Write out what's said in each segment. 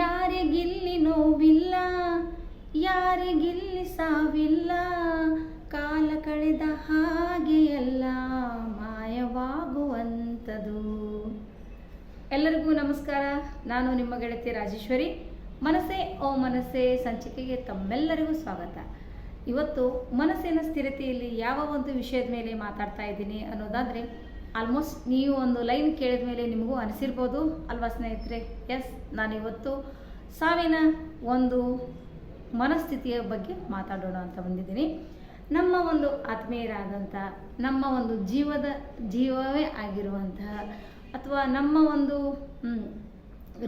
ಯಾರಿಗಿಲ್ಲಿ ನೋವಿಲ್ಲ, ಯಾರಿಗಿಲ್ಲಿ ಸಾವಿಲ್ಲ, ಕಾಲ ಕಳೆದ ಹಾಗೆ ಎಲ್ಲ ಮಾಯವಾಗುವಂಥದು. ಎಲ್ಲರಿಗೂ ನಮಸ್ಕಾರ. ನಾನು ನಿಮ್ಮ ಗೆಳತಿ ರಾಜೇಶ್ವರಿ. ಮನಸ್ಸೇ ಓ ಮನಸ್ಸೇ, ಸಂಚಿಕೆಗೆ ತಮ್ಮೆಲ್ಲರಿಗೂ ಸ್ವಾಗತ. ಇವತ್ತು ಮನಸ್ಸಿನ ಸ್ಥಿರತೆಯಲ್ಲಿ ಯಾವ ಒಂದು ವಿಷಯದ ಮೇಲೆ ಮಾತಾಡ್ತಾ ಇದ್ದೀನಿ ಅನ್ನೋದಾದರೆ ಆಲ್ಮೋಸ್ಟ್ ನೀವು ಒಂದು ಲೈನ್ ಕೇಳಿದ ಮೇಲೆ ನಿಮಗೂ ಅನಿಸಿರ್ಬೋದು ಅಲ್ವಾ ಸ್ನೇಹಿತರೆ? ಎಸ್ ನಾನಿವತ್ತು ಸಾವಿನ ಒಂದು ಮನಸ್ಥಿತಿಯ ಬಗ್ಗೆ ಮಾತಾಡೋಣ ಅಂತ ಬಂದಿದ್ದೀನಿ. ನಮ್ಮ ಒಂದು ಆತ್ಮೀಯರಾದಂಥ, ನಮ್ಮ ಒಂದು ಜೀವದ, ಜೀವವೇ ಆಗಿರುವಂತಹ ಅಥವಾ ನಮ್ಮ ಒಂದು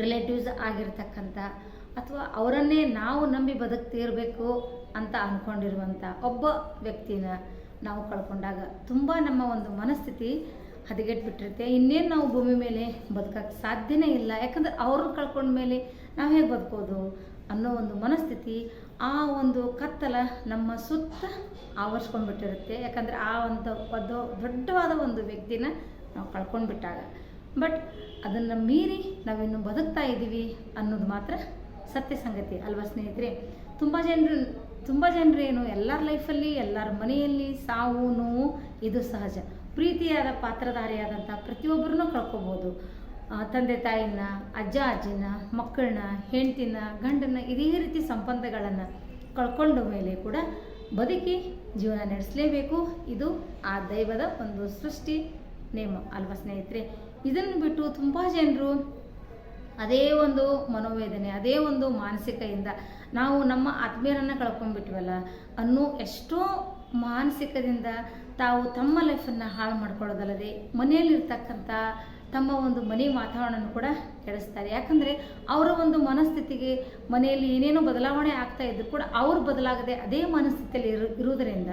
ರಿಲೇಟಿವ್ಸ್ ಆಗಿರ್ತಕ್ಕಂಥ ಅಥವಾ ಅವರನ್ನೇ ನಾವು ನಂಬಿ ಬದುಕ್ತಿರಬೇಕು ಅಂತ ಅಂದ್ಕೊಂಡಿರುವಂಥ ಒಬ್ಬ ವ್ಯಕ್ತಿನ ನಾವು ಕಳ್ಕೊಂಡಾಗ ತುಂಬ ನಮ್ಮ ಒಂದು ಮನಸ್ಥಿತಿ ಹದಗೆಟ್ಬಿಟ್ಟಿರುತ್ತೆ. ಇನ್ನೇನು ನಾವು ಭೂಮಿ ಮೇಲೆ ಬದುಕಕ್ಕೆ ಸಾಧ್ಯನೇ ಇಲ್ಲ. ಯಾಕಂದ್ರೆ ಅವ್ರನ್ನ ಕಳ್ಕೊಂಡ್ಮೇಲೆ ನಾವು ಹೇಗೆ ಬದುಕೋದು ಅನ್ನೋ ಒಂದು ಮನಸ್ಥಿತಿ, ಆ ಒಂದು ಕತ್ತಲ ನಮ್ಮ ಸುತ್ತ ಆವರಿಸ್ಕೊಂಡ್ಬಿಟ್ಟಿರುತ್ತೆ. ಯಾಕಂದರೆ ಆ ಒಂದು ಒಂದು ದೊಡ್ಡವಾದ ಒಂದು ವ್ಯಕ್ತಿನ ನಾವು ಕಳ್ಕೊಂಡ್ಬಿಟ್ಟಾಗ. ಬಟ್ ಅದನ್ನು ಮೀರಿ ನಾವಿನ್ನು ಬದುಕ್ತಾ ಇದ್ದೀವಿ ಅನ್ನೋದು ಮಾತ್ರ ಸತ್ಯ ಸಂಗತಿ ಅಲ್ವಾ ಸ್ನೇಹಿತರೆ? ತುಂಬ ಜನರು ತುಂಬ ಜನರು ಏನು ಎಲ್ಲರ ಲೈಫಲ್ಲಿ ಎಲ್ಲರ ಮನೆಯಲ್ಲಿ ಸಾವು, ನೋವು, ಇದು ಸಹಜ. ಪ್ರೀತಿಯಾದ ಪಾತ್ರಧಾರಿಯಾದಂಥ ಪ್ರತಿಯೊಬ್ಬರನ್ನೂ ಕಳ್ಕೊಬೋದು. ತಂದೆ ತಾಯಿನ, ಅಜ್ಜ ಅಜ್ಜಿನ ಮಕ್ಕಳನ್ನ ಹೆಂಡ್ತಿನ, ಗಂಡನ ಇದೇ ರೀತಿ ಸಂಬಂಧಗಳನ್ನು ಕಳ್ಕೊಂಡ ಮೇಲೆ ಕೂಡ ಬದುಕಿ ಜೀವನ ನಡೆಸಲೇಬೇಕು. ಇದು ಆ ದೈವದ ಒಂದು ಸೃಷ್ಟಿ ನೇಮ. ಅಲ್ವಾ ಸ್ನೇಹಿತರೆ? ಇದನ್ನು ಬಿಟ್ಟು ತುಂಬ ಜನರು ಅದೇ ಒಂದು ಮನೋವೇದನೆ, ಅದೇ ಒಂದು ಮಾನಸಿಕದಿಂದ ನಾವು ನಮ್ಮ ಆತ್ಮೀಯರನ್ನು ಕಳ್ಕೊಂಡ್ಬಿಟ್ವಲ್ಲ, ಅನ್ನೋ ಎಷ್ಟೋ ಮಾನಸಿಕದಿಂದ ತಾವು ತಮ್ಮ ಲೈಫನ್ನು ಹಾಳು ಮಾಡ್ಕೊಳ್ಳೋದಲ್ಲದೆ ಮನೆಯಲ್ಲಿರ್ತಕ್ಕಂಥ ತಮ್ಮ ಒಂದು ಮನೆ ವಾತಾವರಣವನ್ನು ಕೂಡ ಕೆಡಿಸ್ತಾರೆ. ಯಾಕಂದರೆ ಅವರ ಒಂದು ಮನಸ್ಥಿತಿಗೆ ಮನೆಯಲ್ಲಿ ಏನೇನೋ ಬದಲಾವಣೆ ಆಗ್ತಾ ಇದ್ದರೂ ಕೂಡ ಅವರು ಬದಲಾಗದೆ ಅದೇ ಮನಸ್ಥಿತಿಯಲ್ಲಿ ಇರು, ಇರುವುದರಿಂದ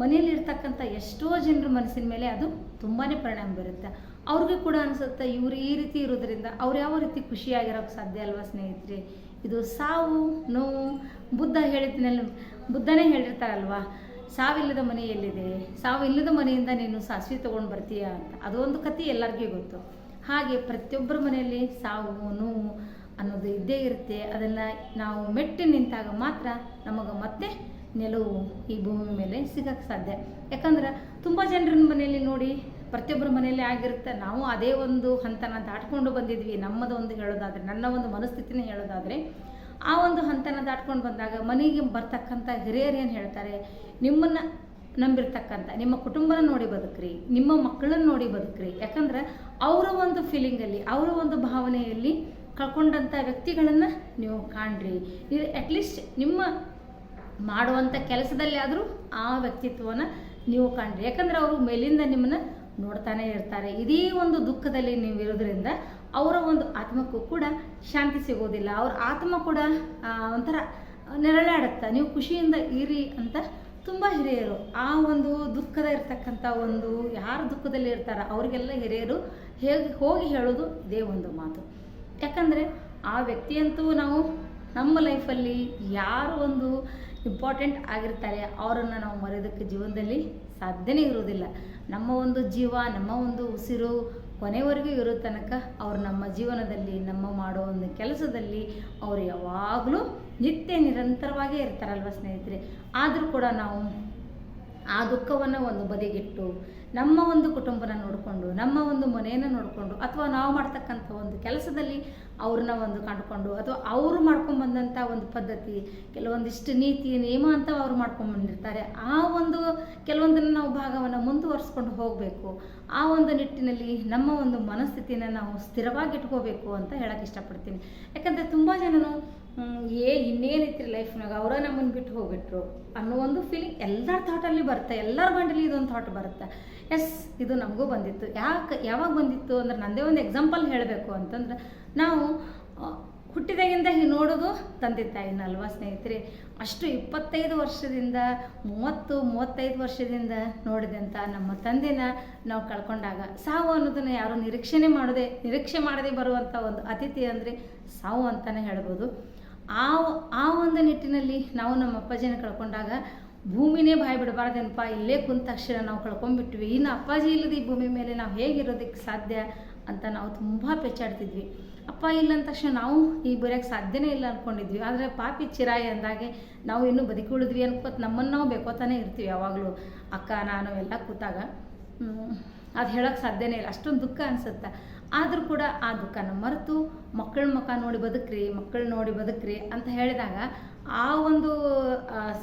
ಮನೆಯಲ್ಲಿ ಇರ್ತಕ್ಕಂಥ ಎಷ್ಟೋ ಜನರ ಮನಸ್ಸಿನ ಮೇಲೆ ಅದು ತುಂಬಾ ಪರಿಣಾಮ ಬೀರುತ್ತೆ. ಅವ್ರಿಗೆ ಕೂಡ ಅನಿಸುತ್ತೆ ಇವರು ಈ ರೀತಿ ಇರೋದ್ರಿಂದ ಅವ್ರು ಯಾವ ರೀತಿ ಖುಷಿಯಾಗಿರೋಕ್ಕೆ ಸಾಧ್ಯ ಅಲ್ವಾ ಸ್ನೇಹಿತರೆ? ಇದು ಸಾವು, ನೋವು, ಬುದ್ಧ ಹೇಳಿದ್ದಿನಲ್ಲಿ ಬುದ್ಧನೇ ಹೇಳಿರ್ತಾರಲ್ವಾ? ಸಾವಿಲ್ಲದ ಮನೆ ಎಲ್ಲಿದೆ? ಸಾವಿಲ್ಲದ ಮನೆಯಿಂದ ನೀನು ಸಾಸಿವೆ ತೊಗೊಂಡು ಬರ್ತೀಯ ಅಂತ. ಅದೊಂದು ಕತೆ ಎಲ್ಲರಿಗೂ ಗೊತ್ತು. ಹಾಗೆ ಪ್ರತಿಯೊಬ್ಬರ ಮನೆಯಲ್ಲಿ ಸಾವು, ನೋವು ಅನ್ನೋದು ಇದ್ದೇ ಇರುತ್ತೆ. ಅದನ್ನು ನಾವು ಮೆಟ್ಟಿ ನಿಂತಾಗ ಮಾತ್ರ ನಮಗೆ ಮತ್ತೆ ನೆಲವು ಈ ಭೂಮಿ ಮೇಲೆ ಸಿಗಕ್ಕೆ ಸಾಧ್ಯ. ಯಾಕಂದ್ರೆ ತುಂಬ ಜನರ ಮನೆಯಲ್ಲಿ ನೋಡಿ ಪ್ರತಿಯೊಬ್ಬರ ಮನೆಯಲ್ಲಿ ಆಗಿರುತ್ತೆ. ನಾವು ಅದೇ ಒಂದು ಹಂತನ ದಾಟ್ಕೊಂಡು ಬಂದಿದ್ವಿ. ನಮ್ಮದೊಂದು ಹೇಳೋದಾದರೆ, ನನ್ನ ಒಂದು ಮನಸ್ಥಿತಿನ ಹೇಳೋದಾದರೆ ಆ ಒಂದು ಹಂತನ ದಾಟ್ಕೊಂಡು ಬಂದಾಗ ಮನೆಗೆ ಬರ್ತಕ್ಕಂಥ ಹಿರಿಯರು ಏನು ಹೇಳ್ತಾರೆ? ನಿಮ್ಮನ್ನು ನಂಬಿರ್ತಕ್ಕಂಥ, ನಿಮ್ಮ ಕುಟುಂಬನ ನೋಡಿ ಬದುಕ್ರಿ, ನಿಮ್ಮ ಮಕ್ಕಳನ್ನ ನೋಡಿ ಬದುಕ್ರಿ. ಯಾಕಂದ್ರೆ ಅವರ ಒಂದು ಫೀಲಿಂಗಲ್ಲಿ ಅವರ ಒಂದು ಭಾವನೆಯಲ್ಲಿ ಕಳ್ಕೊಂಡಂಥ ವ್ಯಕ್ತಿಗಳನ್ನು ನೀವು ಕಾಣ್ರಿ. ಇದು ಅಟ್ಲೀಸ್ಟ್ ನಿಮ್ಮ ಮಾಡುವಂಥ ಕೆಲಸದಲ್ಲಿ ಆದರೂ ಆ ವ್ಯಕ್ತಿತ್ವನ ನೀವು ಕಾಣ್ರಿ. ಯಾಕಂದ್ರೆ ಅವರು ಮೇಲಿಂದ ನಿಮ್ಮನ್ನ ನೋಡ್ತಾನೆ ಇರ್ತಾರೆ. ಇದೇ ಒಂದು ದುಃಖದಲ್ಲಿ ನೀವು ಇರೋದ್ರಿಂದ ಅವರ ಒಂದು ಆತ್ಮಕ್ಕೂ ಕೂಡ ಶಾಂತಿ ಸಿಗೋದಿಲ್ಲ. ಅವ್ರ ಆತ್ಮ ಕೂಡ ಒಂಥರ ನೆರಳಾಡುತ್ತೆ, ನೀವು ಖುಷಿಯಿಂದ ಇರಿ ಅಂತ ತುಂಬ ಹಿರಿಯರು. ಆ ಒಂದು ದುಃಖದ ಇರ್ತಕ್ಕಂಥ ಒಂದು, ಯಾರು ದುಃಖದಲ್ಲಿ ಇರ್ತಾರ ಅವರಿಗೆಲ್ಲ ಹಿರಿಯರು ಹೇಗೆ, ಹೋಗಿ ಹೇಳೋದು ಇದೇ ಒಂದು ಮಾತು. ಯಾಕಂದರೆ ಆ ವ್ಯಕ್ತಿಯಂತೂ ನಾವು ನಮ್ಮ ಲೈಫಲ್ಲಿ ಯಾರು ಒಂದು ಇಂಪಾರ್ಟೆಂಟ್ ಆಗಿರ್ತಾರೆ, ಅವರನ್ನು ನಾವು ಮರೆಯೋದಕ್ಕೆ ಜೀವನದಲ್ಲಿ ಸಾಧ್ಯನೇ ಇರುವುದಿಲ್ಲ. ನಮ್ಮ ಒಂದು ಜೀವ, ನಮ್ಮ ಒಂದು ಉಸಿರು ಕೊನೆವರೆಗೂ ಇರೋ ತನಕ ಅವರು ನಮ್ಮ ಜೀವನದಲ್ಲಿ, ನಮ್ಮ ಮಾಡೋ ಒಂದು ಕೆಲಸದಲ್ಲಿ ಅವರು ಯಾವಾಗಲೂ ನಿತ್ಯ ನಿರಂತರವಾಗೇ ಇರ್ತಾರಲ್ವ ಸ್ನೇಹಿತರೆ? ಆದರೂ ಕೂಡ ನಾವು ಆ ದುಃಖವನ್ನು ಒಂದು ಬದಿಗಿಟ್ಟು ನಮ್ಮ ಒಂದು ಕುಟುಂಬನ ನೋಡಿಕೊಂಡು, ನಮ್ಮ ಒಂದು ಮನೆಯನ್ನು ನೋಡಿಕೊಂಡು, ಅಥವಾ ನಾವು ಮಾಡ್ತಕ್ಕಂಥ ಒಂದು ಕೆಲಸದಲ್ಲಿ ಅವ್ರನ್ನ ಒಂದು ಕಂಡುಕೊಂಡು, ಅಥವಾ ಅವರು ಮಾಡ್ಕೊಂಬಂದಂಥ ಒಂದು ಪದ್ಧತಿ, ಕೆಲವೊಂದಿಷ್ಟು ನೀತಿ, ನಿಯಮ ಅಂತ ಅವ್ರು ಮಾಡ್ಕೊಂಡ್ಬಂದಿರ್ತಾರೆ ಆ ಒಂದು ಕೆಲವೊಂದನ್ನು ನಾವು ಭಾಗವನ್ನು ಮುಂದುವರಿಸ್ಕೊಂಡು ಹೋಗಬೇಕು. ಆ ಒಂದು ನಿಟ್ಟಿನಲ್ಲಿ ನಮ್ಮ ಒಂದು ಮನಸ್ಥಿತಿನ ನಾವು ಸ್ಥಿರವಾಗಿ ಇಟ್ಕೋಬೇಕು ಅಂತ ಹೇಳಕ್ಕೆ ಇಷ್ಟಪಡ್ತೀನಿ. ಯಾಕಂದರೆ ತುಂಬ ಜನನು ಏ ಇನ್ನೇನೈತ್ರಿ ಲೈಫ್ನಾಗ ಅವರ ನಮ್ಮನ್ನು ಬಿಟ್ಟು ಹೋಗ್ಬಿಟ್ರು. ಅನ್ನೋ ಒಂದು ಫೀಲಿಂಗ್ ಎಲ್ಲರ ಥಾಟಲ್ಲಿ ಬರುತ್ತೆ. ಎಲ್ಲರ ಬಂಡಲಿ ಇದೊಂದು ಥಾಟ್ ಬರುತ್ತೆ. ಎಸ್ ಇದು ನಮಗೂ ಬಂದಿತ್ತು. ಯಾಕೆ, ಯಾವಾಗ ಬಂದಿತ್ತು ಅಂದ್ರೆ ನಂದೇ ಒಂದು ಎಕ್ಸಾಂಪಲ್ ಹೇಳಬೇಕು ಅಂತಂದ್ರೆ, ನಾವು ಹುಟ್ಟಿದಾಗಿಂದ ಹೀಗೆ ನೋಡೋದು ತಂದೆ ತಾಯಿನ ಅಲ್ವಾ ಸ್ನೇಹಿತರೆ? ಅಷ್ಟು ಇಪ್ಪತ್ತೈದು ವರ್ಷದಿಂದ, ಮೂವತ್ತು, ಮೂವತ್ತೈದು ವರ್ಷದಿಂದ ನೋಡಿದಂಥ ನಮ್ಮ ತಂದೆನ ನಾವು ಕಳ್ಕೊಂಡಾಗ. ಸಾವು ಅನ್ನೋದನ್ನು ಯಾರು ನಿರೀಕ್ಷೆನೆ ಮಾಡದೆ, ನಿರೀಕ್ಷೆ ಮಾಡದೆ ಬರುವಂಥ ಒಂದು ಅತಿಥಿ ಅಂದರೆ ಸಾವು ಅಂತಲೇ ಹೇಳ್ಬೋದು. ಆ ಆ ಒಂದು ನಿಟ್ಟಿನಲ್ಲಿ ನಾವು ನಮ್ಮ ಅಪ್ಪಾಜಿನ ಕಳ್ಕೊಂಡಾಗ ಭೂಮಿನೇ ಬಾಯಿ ಬಿಡಬಾರ್ದೇನಪ್ಪ, ಇಲ್ಲೇ ಕುಂತ ತಕ್ಷಣ ನಾವು ಕಳ್ಕೊಂಡ್ಬಿಟ್ವಿ. ಇನ್ನು ಅಪ್ಪಾಜಿ ಇಲ್ಲದ ಈ ಭೂಮಿ ಮೇಲೆ ನಾವು ಹೇಗಿರೋದಕ್ಕೆ ಸಾಧ್ಯ ಅಂತ ನಾವು ತುಂಬ ಪೆಚ್ಚಾಡ್ತಿದ್ವಿ. ಅಪ್ಪ ಇಲ್ಲ ಅಂದ ತಕ್ಷಣ ನಾವು ಈಗ ಬರೆಯೋಕ್ಕೆ ಸಾಧ್ಯನೇ ಇಲ್ಲ ಅಂದ್ಕೊಂಡಿದ್ವಿ ಆದರೆ ಪಾಪಿ ಚಿರಾಯಿ ಅಂದಾಗೆ ನಾವು ಇನ್ನೂ ಬದುಕಿ ಅನ್ಕೋತ ನಮ್ಮನ್ನು ನಾವು ಬೇಕೋತಾನೆ ಇರ್ತೀವಿ ಯಾವಾಗಲೂ. ಅಕ್ಕ, ನಾನು ಎಲ್ಲ ಕೂತಾಗ ಅದು ಹೇಳೋಕ್ಕೆ ಸಾಧ್ಯನೇ ಇಲ್ಲ. ಅಷ್ಟೊಂದು ದುಃಖ ಅನಿಸುತ್ತೆ. ಆದರೂ ಕೂಡ ಆ ದುಃಖನ ಮರೆತು ಮಕ್ಕಳ ಮುಖ ನೋಡಿ ಬದುಕ್ರಿ, ಮಕ್ಕಳ ನೋಡಿ ಬದುಕ್ರಿ ಅಂತ ಹೇಳಿದಾಗ ಆ ಒಂದು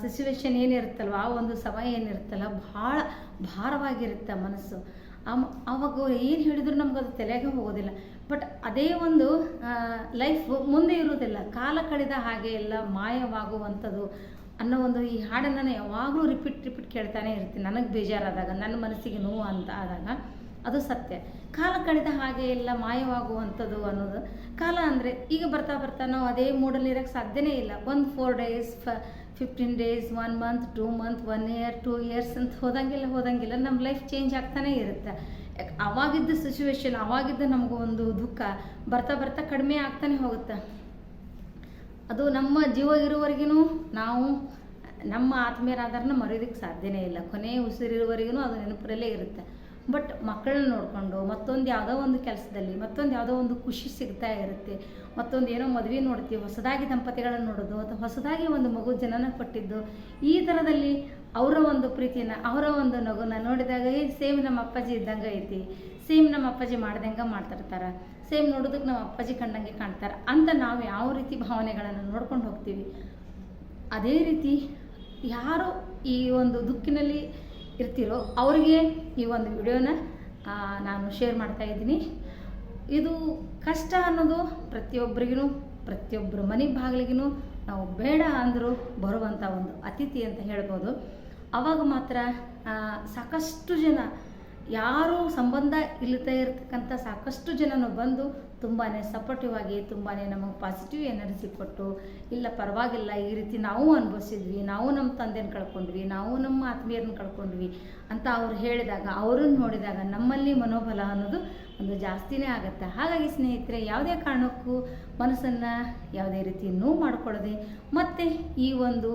ಸಿಚುವೇಶನ್ ಏನಿರುತ್ತಲ್ವ, ಆ ಒಂದು ಸಮಯ ಏನಿರುತ್ತಲ್ಲ, ಭಾಳ ಭಾರವಾಗಿರುತ್ತೆ ಮನಸ್ಸು. ಅವಾಗ ಏನು ಹೇಳಿದ್ರು ನಮ್ಗೆ ಅದು ತಲೆಗೆ ಹೋಗೋದಿಲ್ಲ. ಬಟ್ ಅದೇ ಒಂದು ಲೈಫ್ ಮುಂದೆ ಇರುವುದಿಲ್ಲ. ಕಾಲ ಕಳೆದ ಹಾಗೆ ಎಲ್ಲ ಮಾಯವಾಗುವಂಥದ್ದು ಅನ್ನೋ ಒಂದು ಈ ಹಾಡನ್ನು ನಾನು ಯಾವಾಗಲೂ ರಿಪೀಟ್ ರಿಪೀಟ್ ಕೇಳ್ತಾನೆ ಇರ್ತೀನಿ. ನನಗೆ ಬೇಜಾರಾದಾಗ, ನನ್ನ ಮನಸ್ಸಿಗೆ ನೋವು ಅಂತ ಆದಾಗ ಅದು ಸತ್ಯ. ಕಾಲ ಕಳೆದ ಹಾಗೆ ಎಲ್ಲ ಮಾಯವಾಗುವಂಥದ್ದು ಅನ್ನೋದು. ಕಾಲ ಅಂದರೆ ಈಗ ಬರ್ತಾ ಬರ್ತಾ ನಾವು ಅದೇ ಮೂಡಲ್ಲಿ ಇರೋಕ್ಕೆ ಸಾಧ್ಯನೇ ಇಲ್ಲ. ಒಂದು ಫೋರ್ ಡೇಸ್ ಫ fifteen days one month two month one year two years ಅಂತ ಹೋದಂಗಿಲ್ಲ ಹೋದಂಗಿಲ್ಲ ನಮ್ಮ ಲೈಫ್ ಚೇಂಜ್ ಆಗ್ತಾನೇ ಇರುತ್ತೆ. ಅವಾಗಿದ್ದ ಸಿಚುವೇಶನ್ ಅವಾಗಿದ್ದ ನಮಗೂ ಒಂದು ದುಃಖ ಬರ್ತಾ ಬರ್ತಾ ಕಡಿಮೆ ಆಗ್ತಾನೆ ಹೋಗುತ್ತೆ. ಅದು ನಮ್ಮ ಜೀವ ಇರುವವರೆಗೂ ನಾವು ನಮ್ಮ ಆತ್ಮೀಯರಾದರನ್ನ ಮರೆಯೋದಕ್ಕೆ ಸಾಧ್ಯನೇ ಇಲ್ಲ. ಕೊನೆ ಉಸಿರಿರುವವರೆಗೂ ಅದು ನೆನಪರಲ್ಲೇ ಇರುತ್ತೆ. ಬಟ್ ಮಕ್ಕಳನ್ನ ನೋಡಿಕೊಂಡು ಮತ್ತೊಂದು ಯಾವುದೋ ಒಂದು ಕೆಲಸದಲ್ಲಿ, ಮತ್ತೊಂದು ಯಾವುದೋ ಒಂದು ಖುಷಿ ಸಿಗ್ತಾ ಇರುತ್ತೆ. ಮತ್ತೊಂದು ಏನೋ ಮದುವೆ ನೋಡ್ತೀವಿ, ಹೊಸದಾಗಿ ದಂಪತಿಗಳನ್ನು ನೋಡೋದು, ಅಥವಾ ಹೊಸದಾಗಿ ಒಂದು ಮಗು ಜನನ ಕೊಟ್ಟಿದ್ದು, ಈ ಥರದಲ್ಲಿ ಅವರ ಒಂದು ಪ್ರೀತಿನ ಅವರ ಒಂದು ನಗುನ ನೋಡಿದಾಗ ಸೇಮ್ ನಮ್ಮ ಅಪ್ಪಾಜಿ ಇದ್ದಂಗೆ ಐತಿ, ಸೇಮ್ ನಮ್ಮ ಅಪ್ಪಾಜಿ ಮಾಡ್ದಂಗೆ ಮಾಡ್ತಿರ್ತಾರೆ, ಸೇಮ್ ನೋಡೋದಕ್ಕೆ ನಮ್ಮ ಅಪ್ಪಾಜಿ ಕಂಡಂಗೆ ಕಾಣ್ತಾರೆ ಅಂತ ನಾವು ಯಾವ ರೀತಿ ಭಾವನೆಗಳನ್ನು ನೋಡ್ಕೊಂಡು ಹೋಗ್ತೀವಿ. ಅದೇ ರೀತಿ ಯಾರು ಈ ಒಂದು ದುಃಖಿನಲ್ಲಿ ಇರ್ತಿರೋ ಅವರಿಗೆ ಈ ಒಂದು ವಿಡಿಯೋನ ನಾನು ಶೇರ್ ಮಾಡ್ತಾ ಇದ್ದೀನಿ. ಇದು ಕಷ್ಟ ಅನ್ನೋದು ಪ್ರತಿಯೊಬ್ಬರಿಗೂ ಪ್ರತಿಯೊಬ್ಬರು ಮನೆ ಬಾಗಿಲಿಗೂ ನಾವು ಬೇಡ ಅಂದರೂ ಬರುವಂಥ ಒಂದು ಅತಿಥಿ ಅಂತ ಹೇಳ್ಬೋದು. ಅವಾಗ ಮಾತ್ರ ಸಾಕಷ್ಟು ಜನ, ಯಾರು ಸಂಬಂಧ ಇಲ್ಲದೇ ಇರತಕ್ಕಂಥ ಸಾಕಷ್ಟು ಜನನು ಬಂದು ತುಂಬಾ ಸಪೋರ್ಟಿವ್ ಆಗಿ ತುಂಬಾ ನಮಗೆ ಪಾಸಿಟಿವ್ ಎನರ್ಜಿ ಕೊಟ್ಟು, ಇಲ್ಲ ಪರವಾಗಿಲ್ಲ, ಈ ರೀತಿ ನಾವು ಅನುಭವಿಸಿದ್ವಿ, ನಾವು ನಮ್ಮ ತಂದೆನ ಕಳ್ಕೊಂಡ್ವಿ, ನಾವು ನಮ್ಮ ಆತ್ಮೀಯರನ್ನ ಕಳ್ಕೊಂಡ್ವಿ ಅಂತ ಅವ್ರು ಹೇಳಿದಾಗ, ಅವ್ರನ್ನ ನೋಡಿದಾಗ ನಮ್ಮಲ್ಲಿ ಮನೋಬಲ ಅನ್ನೋದು ಒಂದು ಜಾಸ್ತಿನೇ ಆಗುತ್ತೆ. ಹಾಗಾಗಿ ಸ್ನೇಹಿತರೆ, ಯಾವುದೇ ಕಾರಣಕ್ಕೂ ಮನಸ್ಸನ್ನು ಯಾವುದೇ ರೀತಿ ನೋವು ಮಾಡ್ಕೊಳ್ಳದೆ ಮತ್ತು ಈ ಒಂದು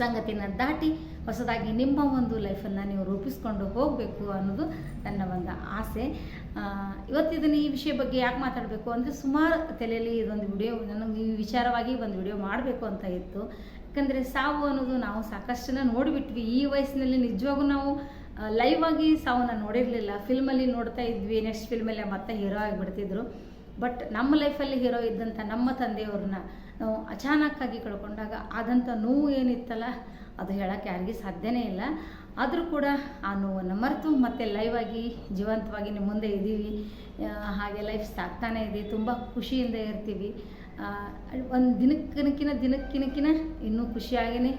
ಸಂಗತಿನ ದಾಟಿ ಹೊಸದಾಗಿ ನಿಮ್ಮ ಒಂದು ಲೈಫನ್ನು ನೀವು ರೂಪಿಸ್ಕೊಂಡು ಹೋಗಬೇಕು ಅನ್ನೋದು ನನ್ನ ಒಂದು ಆಸೆ. ಇವತ್ತಿದನ್ನು ಈ ವಿಷಯ ಬಗ್ಗೆ ಯಾಕೆ ಮಾತಾಡಬೇಕು ಅಂದರೆ ಸುಮಾರು ತಲೆಯಲ್ಲಿ ಇದೊಂದು ವಿಡಿಯೋ ನನಗೆ ಈ ವಿಚಾರವಾಗಿ ಒಂದು ವಿಡಿಯೋ ಮಾಡಬೇಕು ಅಂತ ಇತ್ತು. ಯಾಕಂದರೆ ಸಾವು ಅನ್ನೋದು ನಾವು ಸಾಕಷ್ಟನ್ನ ನೋಡಿಬಿಟ್ವಿ. ಈ ವಯಸ್ಸಿನಲ್ಲಿ ನಿಜವಾಗೂ ನಾವು ಲೈವ್ ಆಗಿ ಸಾವನ್ನ ನೋಡಿರಲಿಲ್ಲ. ಫಿಲ್ಮಲ್ಲಿ ನೋಡ್ತಾ ಇದ್ವಿ. ನೆಕ್ಸ್ಟ್ ಫಿಲ್ಮಲ್ಲಿ ಮತ್ತೆ ಹೀರೋ ಆಗಿಬಿಡ್ತಿದ್ರು. ಬಟ್ ನಮ್ಮ ಲೈಫಲ್ಲಿ ಹೀರೋ ಇದ್ದಂಥ ನಮ್ಮ ತಂದೆಯವ್ರನ್ನ ನಾವು ಅಚಾನಕ್ಕಾಗಿ ಕಳ್ಕೊಂಡಾಗ ಆದಂಥ ನೋವು ಏನಿತ್ತಲ್ಲ ಅದು ಹೇಳೋಕ್ಕೆ ಯಾರಿಗೂ ಸಾಧ್ಯನೇ ಇಲ್ಲ. ಆದರೂ ಕೂಡ ಆ ನೋವನ್ನು ಮರೆತು ಮತ್ತೆ ಲೈವ್ ಆಗಿ ಜೀವಂತವಾಗಿ ನಿಮ್ಮ ಮುಂದೆ ಇದ್ದೀವಿ. ಹಾಗೆ ಲೈಫ್ ಸಾಕ್ತಾನೇ ಇದೆ. ತುಂಬ ಖುಷಿಯಿಂದ ಇರ್ತೀವಿ. ಒಂದು ದಿನಕ್ಕಿನಕ್ಕಿನ ದಿನಕ್ಕಿನಕ್ಕಿನ ಇನ್ನೂ ಖುಷಿಯಾಗಿಯೇ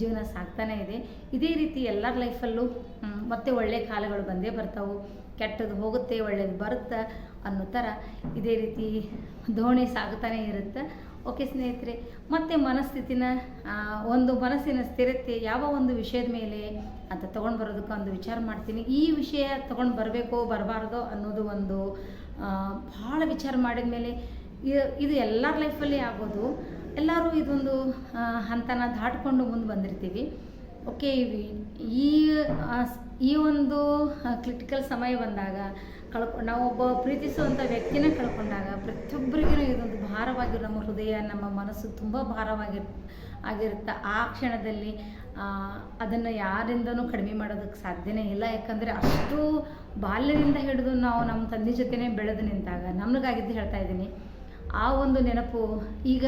ಜೀವನ ಸಾಕ್ತಾನೇ ಇದೆ. ಇದೇ ರೀತಿ ಎಲ್ಲರ ಲೈಫಲ್ಲೂ ಮತ್ತೆ ಒಳ್ಳೆಯ ಕಾಲಗಳು ಬಂದೇ ಬರ್ತಾವೆ. ಕೆಟ್ಟದ್ದು ಹೋಗುತ್ತೆ, ಒಳ್ಳೇದು ಬರುತ್ತೆ ಅನ್ನೋ ಥರ ಇದೇ ರೀತಿ ದೋಣಿ ಸಾಗುತ್ತಾನೆ ಇರುತ್ತೆ. ಓಕೆ ಸ್ನೇಹಿತರೆ, ಮತ್ತೆ ಮನಸ್ಥಿತಿನ ಒಂದು ಮನಸ್ಸಿನ ಸ್ಥಿರತೆ ಯಾವ ಒಂದು ವಿಷಯದ ಮೇಲೆ ಅಂತ ತೊಗೊಂಡು ಬರೋದಕ್ಕೆ ಒಂದು ವಿಚಾರ ಮಾಡ್ತೀನಿ. ಈ ವಿಷಯ ತೊಗೊಂಡು ಬರಬೇಕೋ, ಬರಬಾರ್ದೋ ಅನ್ನೋದು ಒಂದು ಭಾಳ ವಿಚಾರ ಮಾಡಿದ ಮೇಲೆ ಇದು ಎಲ್ಲರ ಲೈಫಲ್ಲಿ ಆಗೋದು. ಎಲ್ಲರೂ ಇದೊಂದು ಹಂತನ ದಾಟ್ಕೊಂಡು ಮುಂದೆ ಬಂದಿರ್ತೀವಿ. ಓಕೆ, ಈ ಈ ಒಂದು ಕ್ರಿಟಿಕಲ್ ಸಮಯ ಬಂದಾಗ ಕಳ್ಕೊ ನಾವೊಬ್ಬ ಪ್ರೀತಿಸುವಂಥ ವ್ಯಕ್ತಿನ ಕಳ್ಕೊಂಡಾಗ ಪ್ರತಿಯೊಬ್ಬರಿಗೂ ಇದೊಂದು ಭಾರವಾಗಿ ನಮ್ಮ ಹೃದಯ, ನಮ್ಮ ಮನಸ್ಸು ತುಂಬ ಭಾರವಾಗಿ, ಆಗಿರುತ್ತೆ. ಆ ಕ್ಷಣದಲ್ಲಿ ಅದನ್ನು ಯಾರಿಂದನೂ ಕಡಿಮೆ ಮಾಡೋದಕ್ಕೆ ಸಾಧ್ಯನೇ ಇಲ್ಲ. ಯಾಕಂದರೆ ಅಷ್ಟು ಬಾಲ್ಯದಿಂದ ಹಿಡಿದು ನಾವು ನಮ್ಮ ತಂದೆ ಜೊತೆನೇ ಬೆಳೆದು ನಿಂತಾಗ ನಮಗಾಗಿದ್ದು ಹೇಳ್ತಾ ಇದ್ದೀನಿ, ಆ ಒಂದು ನೆನಪು ಈಗ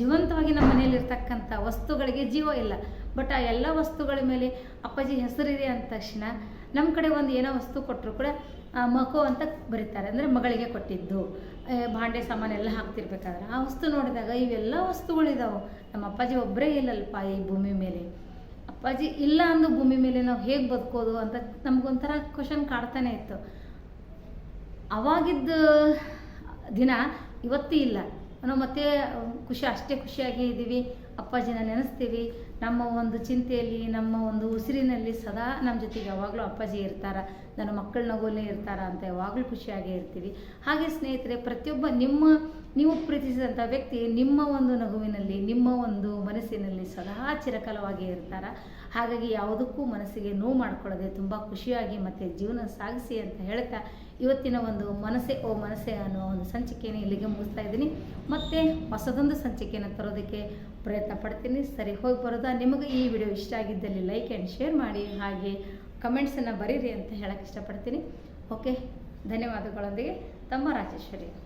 ಜೀವಂತವಾಗಿ ನಮ್ಮ ಮನೆಯಲ್ಲಿ ಇರ್ತಕ್ಕಂಥ ವಸ್ತುಗಳಿಗೆ ಜೀವ ಇಲ್ಲ. ಬಟ್ ಆ ಎಲ್ಲ ವಸ್ತುಗಳ ಮೇಲೆ ಅಪ್ಪಾಜಿ ಹೆಸರಿದೆ ಅಂದ ತಕ್ಷಣ ನಮ್ಮ ಕಡೆ ಒಂದು ಏನೋ ವಸ್ತು ಕೊಟ್ಟರು ಕೂಡ ಮಗು ಅಂತ ಬರೀತಾರೆ. ಅಂದರೆ ಮಗಳಿಗೆ ಕೊಟ್ಟಿದ್ದು. ಭಾಂಡೆ ಭಾಂಡೆ ಸಾಮಾನೆಲ್ಲ ಹಾಕ್ತಿರ್ಬೇಕಾದ್ರೆ. ಆ ವಸ್ತು ನೋಡಿದಾಗ ಇವೆಲ್ಲ ವಸ್ತುಗಳಿದಾವೆ ನಮ್ಮ ಅಪ್ಪಾಜಿ ಒಬ್ಬರೇ ಇಲ್ಲಲ್ಪ ಈ ಭೂಮಿ ಮೇಲೆ. ಅಪ್ಪಾಜಿ ಇಲ್ಲ ಅಂದು ಭೂಮಿ ಮೇಲೆ ನಾವು ಹೇಗೆ ಬದುಕೋದು ಅಂತ ನಮಗೊಂಥರ ಕ್ವಶನ್ ಕಾಡ್ತಾನೆ ಇತ್ತು. ಅವಾಗಿದ್ದ ದಿನ ಇವತ್ತೂ ಇಲ್ಲ. ನಾವು ಮತ್ತೆ ಖುಷಿ, ಅಷ್ಟೇ ಖುಷಿಯಾಗಿ ಇದ್ದೀವಿ. ಅಪ್ಪಾಜಿನ ನೆನೆಸ್ತೀವಿ. ನಮ್ಮ ಒಂದು ಚಿಂತೆಯಲ್ಲಿ, ನಮ್ಮ ಒಂದು ಉಸಿರಿನಲ್ಲಿ ಸದಾ ನಮ್ಮ ಜೊತೆಗೆ ಯಾವಾಗಲೂ ಅಪ್ಪಾಜಿ ಇರ್ತಾರ. ನನ್ನ ಮಕ್ಕಳ ನಗುವಲ್ಲೇ ಇರ್ತಾರ ಅಂತ ಯಾವಾಗಲೂ ಖುಷಿಯಾಗೇ ಇರ್ತೀವಿ. ಹಾಗೆ ಸ್ನೇಹಿತರೆ, ಪ್ರತಿಯೊಬ್ಬ ನಿಮ್ಮ, ನೀವು ಪ್ರೀತಿಸಿದಂಥ ವ್ಯಕ್ತಿ ನಿಮ್ಮ ಒಂದು ನಗುವಿನಲ್ಲಿ, ನಿಮ್ಮ ಒಂದು ಮನಸ್ಸಿನಲ್ಲಿ ಸದಾ ಚಿರಕಾಲವಾಗಿ ಇರ್ತಾರ. ಹಾಗಾಗಿ ಯಾವುದಕ್ಕೂ ಮನಸ್ಸಿಗೆ ನೋವು ಮಾಡ್ಕೊಳ್ಳದೆ ತುಂಬ ಖುಷಿಯಾಗಿ ಮತ್ತು ಜೀವನ ಸಾಗಿಸಿ ಅಂತ ಹೇಳ್ತಾ ಇವತ್ತಿನ ಒಂದು ಮನಸ್ಸೆ, ಓ ಮನಸ್ಸೆ ಅನ್ನೋ ಒಂದು ಸಂಚಿಕೆಯನ್ನು ಇಲ್ಲಿಗೆ ಮುಗಿಸ್ತಾ ಇದ್ದೀನಿ. ಮತ್ತೆ ಹೊಸದೊಂದು ಸಂಚಿಕೆಯನ್ನು ತರೋದಕ್ಕೆ ಪ್ರಯತ್ನ ಪಡ್ತೀನಿ. ಸರಿ, ಹೋಗಿ ಬರೋದಾ? ನಿಮಗೆ ಈ ವಿಡಿಯೋ ಇಷ್ಟ ಆಗಿದ್ದಲ್ಲಿ ಲೈಕ್ ಆ್ಯಂಡ್ ಶೇರ್ ಮಾಡಿ. ಹಾಗೆ ಕಮೆಂಟ್ಸನ್ನು ಬರೀರಿ ಅಂತ ಹೇಳಕ್ಕೆ ಇಷ್ಟಪಡ್ತೀನಿ. ಓಕೆ ಧನ್ಯವಾದಗಳೊಂದಿಗೆ. ತಮ್ಮ ರಾಜೇಶ್ವರಿ.